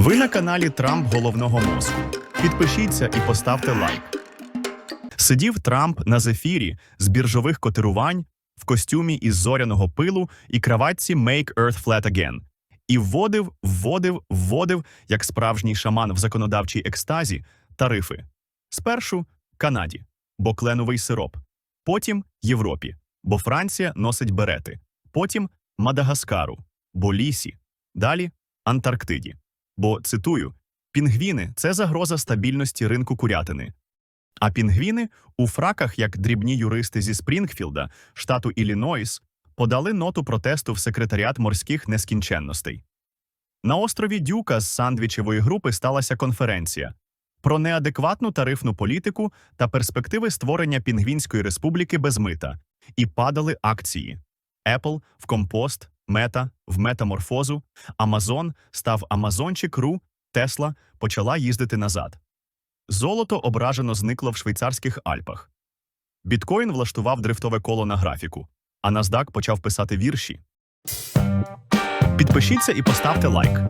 Ви на каналі Трамп головного мозку. Підпишіться і поставте лайк. Сидів Трамп на зефірі з біржових котирувань в костюмі із зоряного пилу і краватці Make Earth Flat Again. І вводив, вводив, вводив, як справжній шаман в законодавчій екстазі, тарифи. Спершу Канаді, бо кленовий сироп. Потім Європі, бо Франція носить берети. Потім Мадагаскару, бо лісі. Далі Антарктиді. Бо, цитую, пінгвіни це загроза стабільності ринку курятини. А пінгвіни у фраках, як дрібні юристи зі Спрінгфілда, штату Іллінойс, подали ноту протесту в секретаріат морських нескінченностей. На острові Дюка з сандвічевої групи сталася конференція про неадекватну тарифну політику та перспективи створення Пінгвінської республіки без мита, і падали акції. Apple в компост, Мета в метаморфозу, Амазон став Амазончик.ру, Тесла почала їздити назад. Золото ображено зникло в швейцарських Альпах. Біткоін влаштував дрифтове коло на графіку, а NASDAQ почав писати вірші. Підпишіться і поставте лайк.